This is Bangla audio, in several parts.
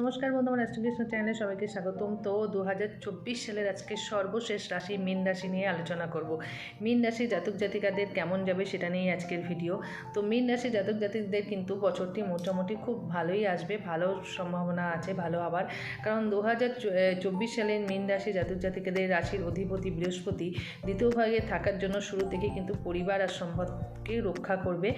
নমস্কার বন্ধু, আমার অ্যাস্ট্রোকৃষ্ণ চ্যানেলে সবাইকে স্বাগতম। তো দু হাজার চব্বিশ সালের আজকে সর্বশেষ রাশি, মীন রাশি নিয়ে আলোচনা করব। মীন রাশি জাতক জাতিকাদের কেমন যাবে সেটা নিয়েই আজকের ভিডিও। তো মীন রাশি জাতক জাতিকদের কিন্তু বছরটি মোটামুটি খুব ভালোই আসবে, ভালো সম্ভাবনা আছে, ভালো হবার কারণ দু চব্বিশ সালের মীন রাশি জাতক জাতিকাদের রাশির অধিপতি বৃহস্পতি দ্বিতীয় ভাগে থাকার জন্য শুরু থেকে কিন্তু পরিবার আর সম্পদকে রক্ষা করবে।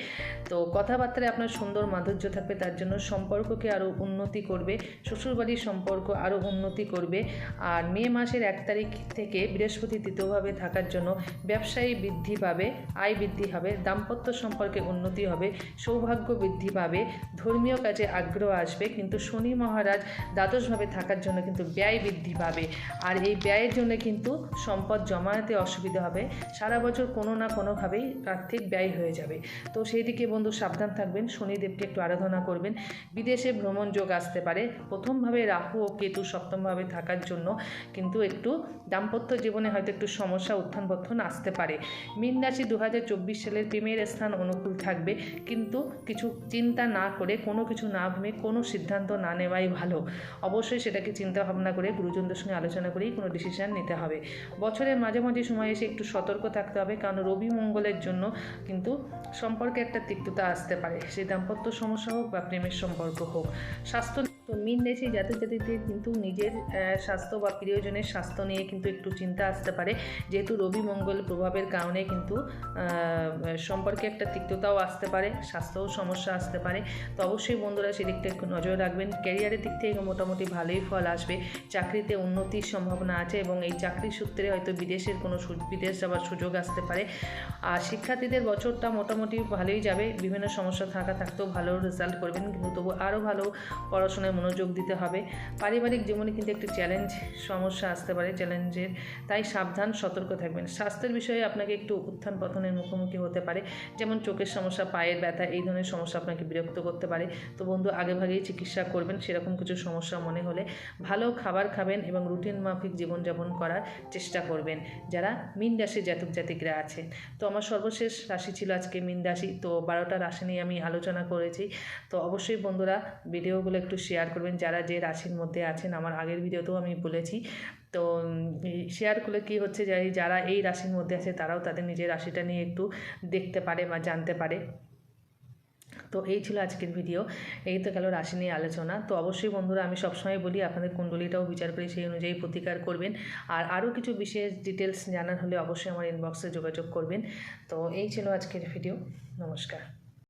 তো কথাবার্তায় আপনার সুন্দর মাধুর্য থাকবে, তার জন্য সম্পর্ককে আরও উন্নতি করবে। শ্বশুরবাড়ির সম্পর্ক আরও উন্নতি করবে। আর মে মাসের এক তারিখ থেকে বৃহস্পতি তৃতীয়ভাবে থাকার জন্য ব্যবসায়ী বৃদ্ধি পাবে, আয় বৃদ্ধি হবে, দাম্পত্য সম্পর্কে উন্নতি হবে, সৌভাগ্য বৃদ্ধি পাবে, ধর্মীয় কাজে আগ্রহ আসবে। কিন্তু শনি মহারাজ দ্বাদশভাবে থাকার জন্য কিন্তু ব্যয় বৃদ্ধি পাবে। আর এই ব্যয়ের জন্য কিন্তু সম্পদ জমাতে অসুবিধা হবে। সারা বছর কোনো না কোনোভাবেই আর্থিক ব্যয় হয়ে যাবে। তো সেই দিকে বন্ধু সাবধান থাকবেন। শনিদেবকে একটু আরাধনা করবেন। বিদেশে ভ্রমণ যোগ আসতে পারে। প্রথমভাবে রাহু ও কেতু সপ্তমভাবে থাকার জন্য কিন্তু একটু দাম্পত্য জীবনে হয়তো একটু সমস্যা উত্থান পত্থন আসতে পারে। মীন রাশি দু হাজার চব্বিশ সালের প্রেমের স্থান অনুকূল থাকবে, কিন্তু কিছু চিন্তা না করে, কোনো কিছু না ভেবে, কোনো সিদ্ধান্ত না নেওয়াই ভালো। অবশ্যই সেটাকে চিন্তা ভাবনা করে গুরুজনদের সঙ্গে আলোচনা করেই কোনো ডিসিশন নিতে হবে। বছরের মাঝামাঝি সময় এসে একটু সতর্ক থাকতে হবে, কারণ রবি মঙ্গলের জন্য কিন্তু সম্পর্কে একটা তিক্ততা আসতে পারে। সেই দাম্পত্য সমস্যা হোক বা প্রেমের সম্পর্ক হোক, স্বাস্থ্য তো মিন দেশে জাতক জাতিদের কিন্তু নিজের স্বাস্থ্য বা প্রিয়জনের স্বাস্থ্য নিয়ে কিন্তু একটু চিন্তা আসতে পারে। যেহেতু রবি মঙ্গল প্রভাবের কারণে কিন্তু সম্পর্কে একটা তিক্ততাও আসতে পারে, স্বাস্থ্যও সমস্যা আসতে পারে। তো অবশ্যই বন্ধুরা সেদিকটা একটু নজর রাখবেন। ক্যারিয়ারের দিক থেকে মোটামুটি ভালোই ফল আসবে। চাকরিতে উন্নতির সম্ভাবনা আছে এবং এই চাকরির সূত্রে হয়তো বিদেশের কোনো বিদেশ যাওয়ার সুযোগ আসতে পারে। আর শিক্ষার্থীদের বছরটা মোটামুটি ভালোই যাবে। বিভিন্ন সমস্যা থাকা থাকতেও ভালো রেজাল্ট করবেন। কিন্তু তবু আরও ভালো পড়াশোনায় মনোযোগ দিতে হবে। পারিবারিক জীবনে কিন্তু একটি চ্যালেঞ্জ সমস্যা আসতে পারে চ্যালেঞ্জের তাই সাবধান, সতর্ক থাকবেন। স্বাস্থ্যের বিষয়ে আপনাকে একটু উত্থান পতনের মুখোমুখি হতে পারে, যেমন চোখের সমস্যা, পায়ের ব্যথা, এই ধরনের সমস্যা আপনাকে বিরক্ত করতে পারে। তো বন্ধু, আগেভাগেই চিকিৎসা করবেন, সেরকম কিছু সমস্যা মনে হলে ভালো খাবার খাবেন এবং রুটিন মাফিক জীবনযাপন করার চেষ্টা করবেন। যারা মিন রাশির জাতক জাতিকরা আছেন, তো আমার সর্বশেষ রাশি ছিল আজকে মিন রাশি, তো বারোটা রাশি নিয়ে আমি আলোচনা করেছি। তো অবশ্যই বন্ধুরা ভিডিওগুলো একটু শেয়ার করবেন যারা যে রাশির মধ্যে আছেন। আমার আগের ভিডিওতেও আমি বলেছি। তো শেয়ার করলে কী হচ্ছে যারা এই রাশির মধ্যে আছে, তারাও তাদের নিজের রাশিটা নিয়ে একটু দেখতে পারে বা জানতে পারে। তো, এই ছিল আজকের ভিডিও। এই তো গেল রাশি নিয়ে আলোচনা। তো, অবশ্যই বন্ধুরা, আমি সবসময় বলি, আপনাদের কুণ্ডলিটাও বিচার করে সেই অনুযায়ী প্রতিকার করবেন। আর আরও কিছু বিশেষ ডিটেলস জানার হলে অবশ্যই আমার ইনবক্সে যোগাযোগ করবেন। তো, এই ছিল আজকের ভিডিও। নমস্কার।